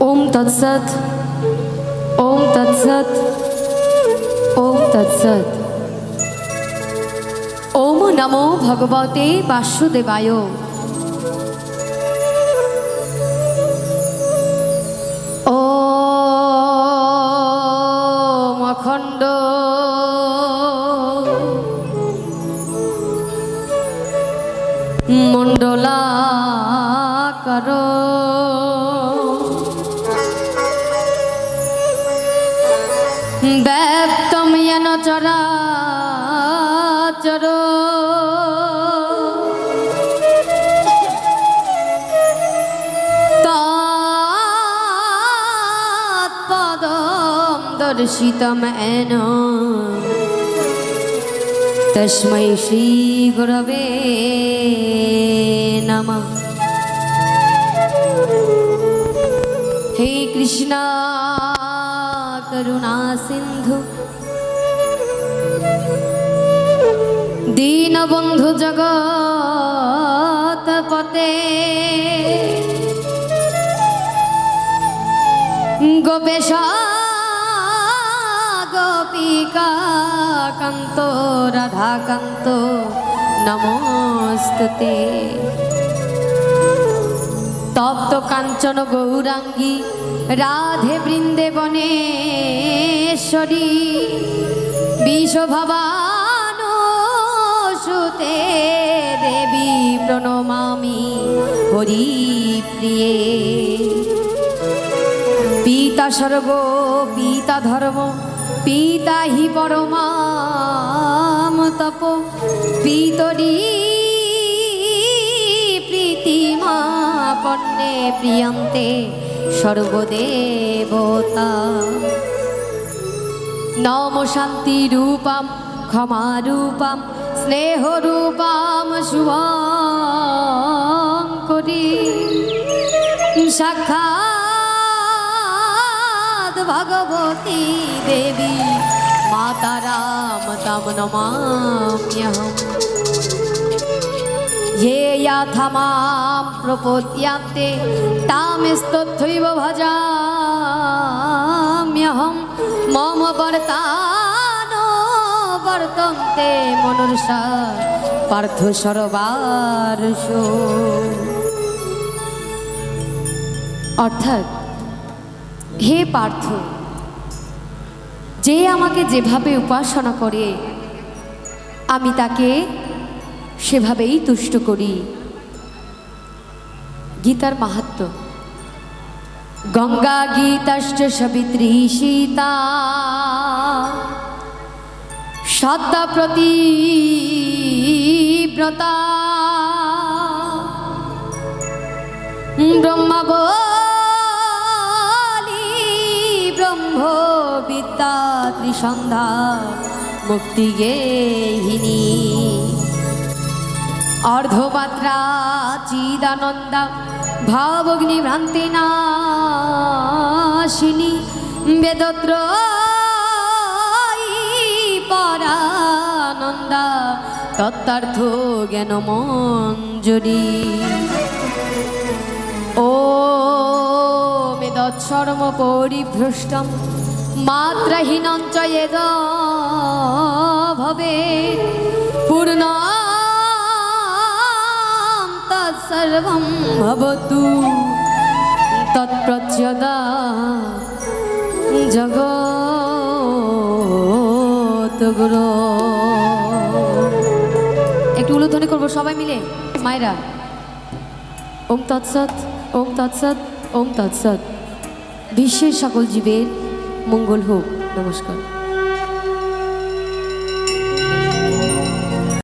ওম তৎসৎ ওম তৎসৎ ওম তৎসৎ ওম নমো ভগবতে বাসুদেবায় অখণ্ড মণ্ডলাকর ব্যপ্তম যেন চরাচর দর্শিতম এন। তস্मै শ্রীগুরবে নমঃ। হে কৃষ্ণ। করুণা সিন্ধু। দীনবন্ধু জগৎ পতে গোপেশ গোপিকা কান্ত রাধাকান্ত নমস্তুতে। তপ্ত কাঞ্চন গৌরাঙ্গী, রাধে বৃন্দে বনেশ্বরী বিশ্বভবান সুতে দেবী প্রণমামি হরি প্রিয়ে পিতা স্বর্গ পিতা ধর্ম পিতা হি পরমাম তপ, পিতরি প্রিয়ন্তে সর্বদেবতা। নম শান্তি রূপম, ক্ষমা রূপম, স্নেহ রূপম, শুভম করি। সাক্ষাৎ ভগবতী দেবী মাতা রাম তম নমাম্যহম। ये याथा मां प्रपोद्यान्ते तामेस्तथैव भजाम्यहं मम वर्तानो वर्तन्ते मनुष्या পার্থ সরবারস অর্থাৎ হে পার্থ যে আমাকে যেভাবে উপাসনা করে আমি তাকে সেভাবেই তুষ্ট করি। গীতার মাহাত্ম। গঙ্গা গীতাশ্চ সবিত্রী সীতা। সদ্যা প্রতিব্রতা। ব্রহ্মাবলী ব্রহ্ম বিদ্যা মুক্তি গেহিনী। অর্ধমাত্রা চিদানন্দা ভাবগ্নি ভ্রান্তি নাশিনী বেদত্র পরানন্দা, তত্ত্বার্থ জ্ঞান মঞ্জুরি ও বেদৎসর্ম পরিভ্রষ্টম মাত্রাহীনং চ তৎসর্বং ভবতু তৎপ্রচ্যদা জগৎ গুরু একটু উলুধ্বনি করব, সবাই মিলে? মায়েরা, ওম তৎসৎ ওম তৎসৎ ওম তৎসৎ। বিশ্বের সকল জীবের মঙ্গল হোক। নমস্কার।